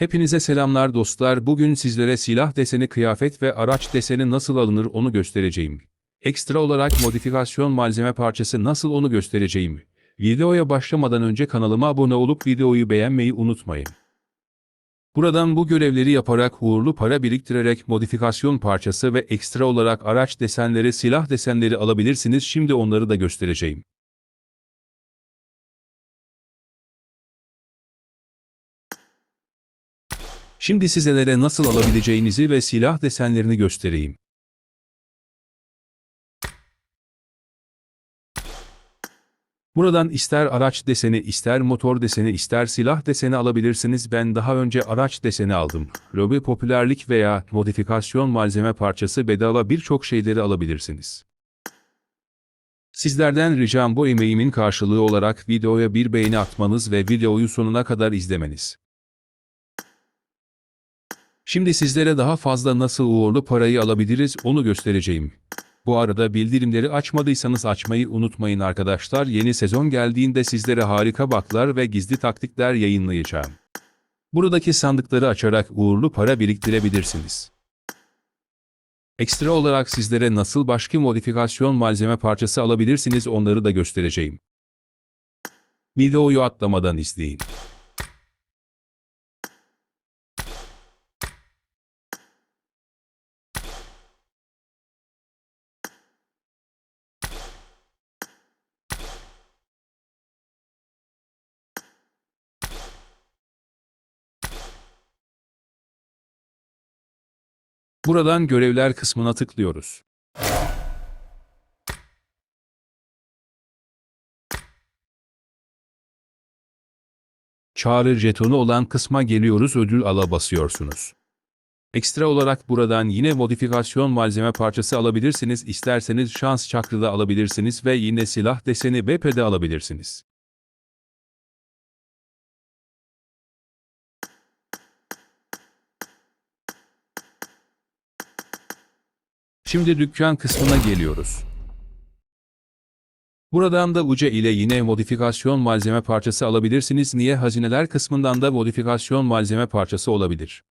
Hepinize selamlar dostlar. Bugün sizlere silah deseni, kıyafet ve araç deseni nasıl alınır onu göstereceğim. Ekstra olarak modifikasyon malzeme parçası nasıl onu göstereceğim. Videoya başlamadan önce kanalıma abone olup videoyu beğenmeyi unutmayın. Buradan bu görevleri yaparak uğurlu para biriktirerek modifikasyon parçası ve ekstra olarak araç desenleri, silah desenleri alabilirsiniz. Şimdi onları da göstereceğim. Şimdi sizlere nasıl alabileceğinizi ve silah desenlerini göstereyim. Buradan ister araç deseni, ister motor deseni, ister silah deseni alabilirsiniz. Ben daha önce araç deseni aldım. Lobi popülerlik veya modifikasyon malzeme parçası bedava birçok şeyleri alabilirsiniz. Sizlerden ricam bu emeğimin karşılığı olarak videoya bir beğeni atmanız ve videoyu sonuna kadar izlemeniz. Şimdi sizlere daha fazla nasıl uğurlu parayı alabiliriz onu göstereceğim. Bu arada bildirimleri açmadıysanız açmayı unutmayın arkadaşlar. Yeni sezon geldiğinde sizlere harika baklar ve gizli taktikler yayınlayacağım. Buradaki sandıkları açarak uğurlu para biriktirebilirsiniz. Ekstra olarak sizlere nasıl başka modifikasyon malzeme parçası alabilirsiniz onları da göstereceğim. Videoyu atlamadan izleyin. Buradan görevler kısmına tıklıyoruz. Çağrı jetonu olan kısma geliyoruz ödül ala basıyorsunuz. Ekstra olarak buradan yine modifikasyon malzeme parçası alabilirsiniz isterseniz şans çakrı da alabilirsiniz ve yine silah deseni BP'de alabilirsiniz. Şimdi dükkan kısmına geliyoruz. Buradan da uca ile yine modifikasyon malzeme parçası alabilirsiniz. Niye hazineler kısmından da modifikasyon malzeme parçası olabilir.